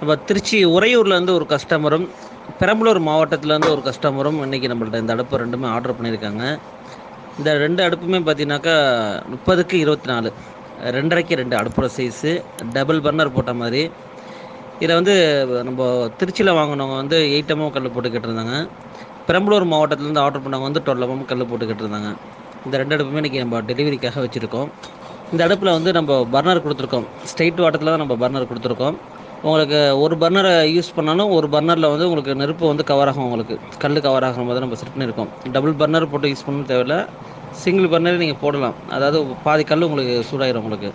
நம்ம திருச்சி உறையூர்லேருந்து ஒரு கஸ்டமரும் பெரம்பலூர் மாவட்டத்துலேருந்து ஒரு கஸ்டமரும் இன்றைக்கி நம்மள்ட்ட இந்த அடுப்பு ரெண்டுமே ஆர்டர் பண்ணியிருக்காங்க. இந்த ரெண்டு அடுப்புமே பார்த்தீங்கன்னாக்கா முப்பதுக்கு இருபத்தி நாலு ரெண்டரைக்கு ரெண்டு அடுப்போட சைஸு டபுள் பர்னர் போட்ட மாதிரி. இதில் வந்து நம்ம திருச்சியில் வாங்கினவங்க வந்து எயிட் எம்எம் கல் போட்டு கேட்டிருந்தாங்க. பெரம்பலூர் மாவட்டத்துலேருந்து ஆர்டர் பண்ணவங்க வந்து டுவெல் எம்எம் கல் போட்டு கேட்டிருந்தாங்க. இந்த ரெண்டு அடுப்புமே இன்றைக்கி நம்ம டெலிவரிக்காக வச்சுருக்கோம். இந்த அடுப்பில் வந்து நம்ம பர்னர் கொடுத்துருக்கோம். ஸ்ட்ரைட் வாட்டத்தில் தான் நம்ம பர்னர் கொடுத்துருக்கோம். உங்களுக்கு ஒரு பர்னரை யூஸ் பண்ணாலும் ஒரு பர்னரில் வந்து உங்களுக்கு நெருப்பு வந்து கவர் ஆகும் உங்களுக்கு. கல் கவர் ஆகிற மாதிரி நம்ம செட் பண்ணியிருக்கோம் டபுள் பர்னர் போட்டு யூஸ் பண்ண தேவையில்ல. சிங்கிள் பர்னரே நீங்கள் போடலாம். அதாவது பாதி கல் உங்களுக்கு சூடாயிடும் உங்களுக்கு.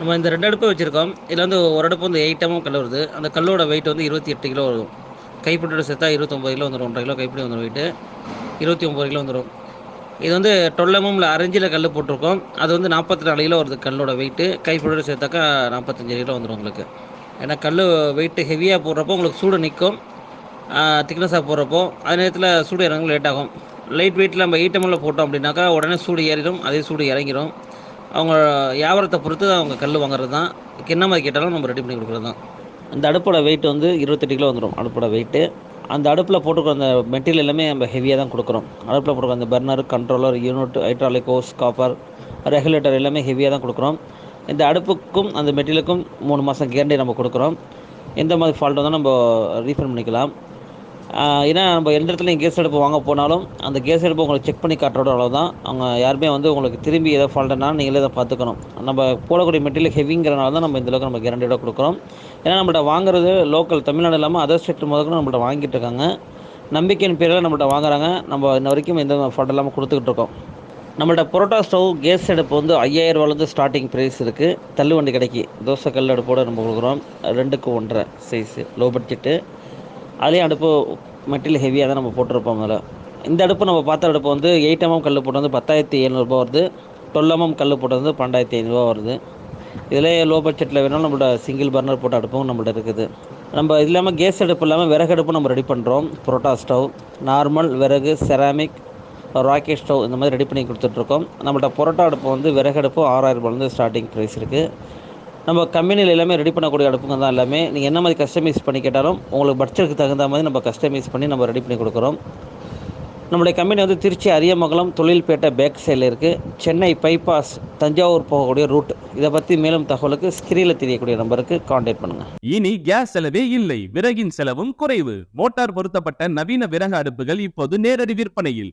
நம்ம இந்த ரெண்டு அடுப்பு வச்சுருக்கோம். இதில் வந்து ஒரு அடுப்பு வந்து எயிட் எம்எம் கல் வருது. அந்த கல்லோட வெயிட் வந்து இருபத்தி எட்டு கிலோ வரும். கைப்பிடியோட சேர்த்தா இருபத்தொம்பது கிலோ வந்துடும் ஒன்றரை கிலோ கைப்பிடி வந்துடும் வெயிட்டு இருபத்தி ஒம்பது கிலோ வந்துடும் இது வந்து டுவெல் எம்எம்ல அரைஞ்சில் கல் போட்டிருக்கோம். அது வந்து நாற்பத்தி நாலு கிலோ வருது கல்லோட வெயிட்டு கைப்பிடியோட சேர்த்தாக்கா நாற்பத்தஞ்சு கிலோ வந்துடும் உங்களுக்கு. ஏன்னா கல் வெயிட்டு ஹெவியாக போடுறப்போ உங்களுக்கு சூடு நிற்கும் திக்னஸாக போடுறப்போ அதே நேரத்தில் சூடு இறங்க லேட் ஆகும். லைட் வெயிட்டில் நம்ம எயிட் போட்டோம் அப்படின்னாக்கா உடனே சூடு ஏறிடும். அதே சூடு இறங்கிடும் அவங்க வியாபாரத்தை பொறுத்து அவங்க கல் வாங்குறது தான். என்ன மாதிரி கேட்டாலும் நம்ம ரெடி பண்ணி கொடுக்குறது தான். இந்த அடுப்போட வெயிட் வந்து இருபத்தெட்டு கிலோ வந்துடும் அடுப்போட வெயிட்டு அந்த அடுப்பில் போட்டுக்கிற அந்த மெட்டீரியல் எல்லாமே நம்ம ஹெவியாக தான் கொடுக்குறோம். அடுப்பில் போட்டுக்கிற அந்த burner controller unit hydraulic hose copper regulator எல்லாமே ஹெவியாக தான் கொடுக்குறோம். இந்த அடுப்புக்கும் அந்த மெட்டீரியலுக்கும் மூணு மாதம் கேரண்டி நம்ம கொடுக்குறோம். எந்த மாதிரி ஃபால்ட் வந்தால் நம்ம ரீஃபண்ட் பண்ணிக்கலாம். ஏன்னா நம்ம எந்த இடத்துல கேஸ் அடுப்பு வாங்க போனாலும் அந்த கேஸ் அடுப்பு உங்களுக்கு செக் பண்ணி காட்டுறோட அளவு தான். அவங்க யாருமே வந்து உங்களுக்கு திரும்பி எதாவது ஃபால்ட்னா நீங்களே அதை பார்த்துக்கணும். நம்ம போடக்கூடிய மெட்டீரியல் ஹெவிங்கிறனால தான் நம்ம இந்த அளவுக்கு நம்ம கேரண்டியோட கொடுக்குறோம். ஏன்னா நம்மள்ட்ட வாங்குறது லோக்கல் தமிழ்நாடு இல்லாமல் அதர் ஸ்டேட் முதல்ல நம்மள்ட்ட வாங்கிட்டு இருக்காங்க. நம்பிக்கையின் பேரில் நம்மள்ட்ட வாங்குறாங்க. நம்ம இன்ன வரைக்கும் எந்த ஃபால்ட் இல்லாமல் கொடுத்துக்கிட்டு இருக்கோம். நம்மள்ட்ட புரோட்டா ஸ்டவ் கேஸ் அடுப்பு வந்து ஐயாயிரரூவாலேருந்து ஸ்டார்டிங் ப்ரைஸ் இருக்குது தள்ளுவண்டி கடைக்கு. தோசை கல் அடுப்போடு நம்ம கொடுக்குறோம். ரெண்டுக்கு ஒன்றரை சைஸு லோ பட்ஜெட்டு அதுலேயும் அடுப்பு மெட்டீரியல் ஹெவியாக தான் நம்ம போட்டிருப்போம் அதில் இந்த அடுப்பு நம்ம பார்த்த அடுப்பு வந்து எயிட் எம்எம் கல் போட்டு வந்து பத்தாயிரத்தி எழுநூறுபா வருது. டுவெல் எம்எம் கல் போட்டு வந்து பன்னெண்டாயிரத்தி ஐநூறுபா வருது. இதிலே லோ பட்ஜெட்டில் வேணாலும் நம்மளோட சிங்கிள் பர்னர் போட்ட அடுப்பும் நம்மள்ட்ட இருக்குது. நம்ம இது இல்லாமல் கேஸ் அடுப்பு இல்லாமல் விறகு அடுப்பு நம்ம ரெடி பண்ணுறோம் புரோட்டா ஸ்டவ் நார்மல் விறகு செராமிக் ராக்கெட் ஸ்டவ் இந்த மாதிரி ரெடி பண்ணி கொடுத்துட்ருக்கோம். நம்மள்ட்ட புரோட்டா அடுப்பு வந்து விறகு அடுப்பு ஆறாயிரம் ஸ்டார்டிங் ப்ரைஸ் இருக்குது நம்ம கம்பெனியில் எல்லாமே ரெடி பண்ணக்கூடிய அடுப்புங்க தான் எல்லாமே. நீங்கள் என்ன மாதிரி கஸ்டமைஸ் பண்ணி கேட்டாலும் உங்களுக்கு பட்ஜெட்டுக்கு தகுந்த மாதிரி நம்ம கஸ்டமைஸ் பண்ணி நம்ம ரெடி பண்ணி கொடுக்குறோம். நம்முடைய கம்பெனி வந்து திருச்சி அரியமங்கலம் தொழில்பேட்டை பேக் சைடில் இருக்குது சென்னை பைபாஸ் தஞ்சாவூர் போகக்கூடிய ரூட் இதை பற்றி மேலும் தகவலுக்கு ஸ்க்ரீனில் தெரியக்கூடிய நம்பருக்கு காண்டாக்ட் பண்ணுங்கள் இனி கேஸ் செலவே இல்லை. விறகின் செலவும் குறைவு. மோட்டார் பொருத்தப்பட்ட நவீன விறகு அடுப்புகள் இப்போது நேரடி விற்பனையில்.